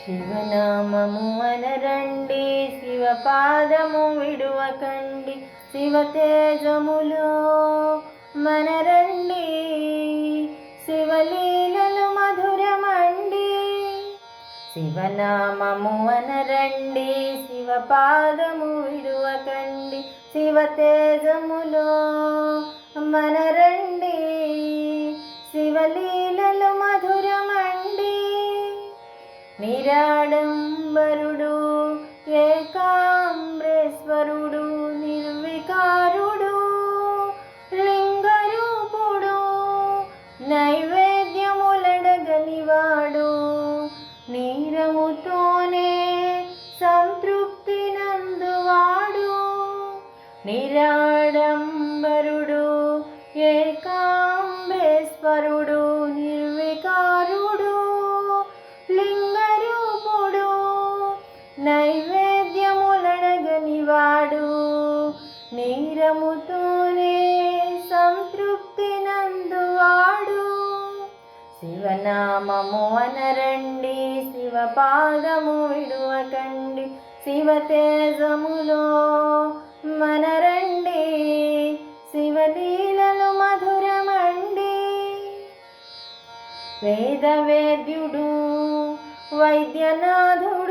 శివనామము అనరండి శివ పాదము విడువకండి శివ తేజములో మనరండి శివలీలలు మధురమండి. శివనామము అనరండి శివ పాదము విడువకండి శివ తేజములో మనరండి శివలీల నిరాడంబరుడు ఏకాంబరేశ్వరుడు నిర్వికారుడు లింగరూపుడు నైవేద్యములడగనివాడు నీరముతోనే సంతృప్తి నందువాడు నిరాడంబరుడు నీరముతోనే సంతృప్తి నందువాడు శివనామము అనరండి శివపాదము విడువకండి శివతేజములో మనరండి శివలీలలు మధురమండి. వేదవేద్యుడు వైద్యనాథుడు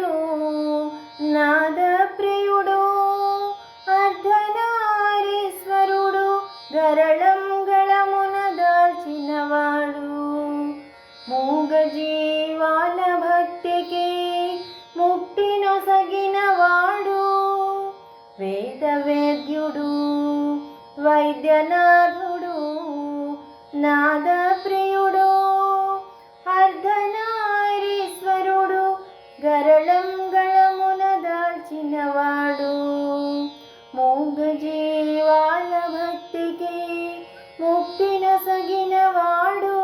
వైద్యనాథుడు నాదప్రియుడు అర్ధనారీశ్వరుడు గరళం గళమున దాల్చినవాడు. మూగజీవాల భక్తికి ముక్తి నొసగినవాడు.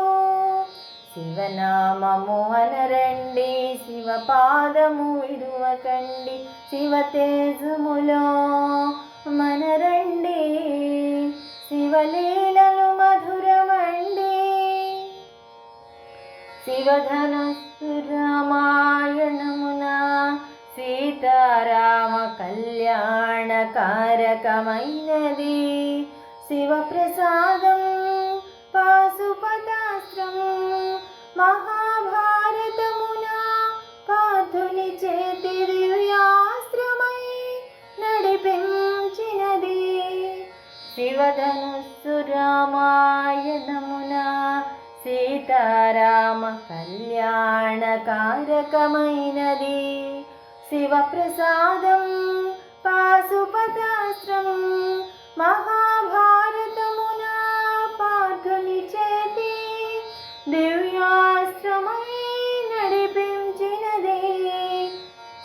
శివనామము అనరండి శివపాదము విడువకండి శివతేజములో మనరండి. శివలీలలు మధురమండి. శివధనస్సు రామాయణమున సీతారామ కళ్యాణ కారకమైనది శివప్రసాదం రామాయణమున సీతారామ కళ్యాణకారకమైనది. శివప్రసాదం పాశుపతాస్త్రం మహా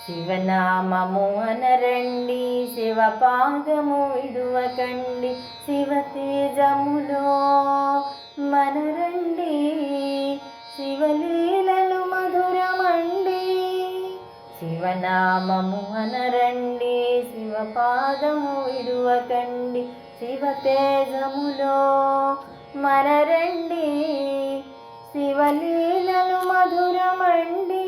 శివనామము అనరండి శివ పాదము విడువకండి శివ తేజములో మనరండి శివలీలలు మధురమండి. శివనామము అనరండి శివ పాదము విడువకండి శివ తేజములో మధురమండి.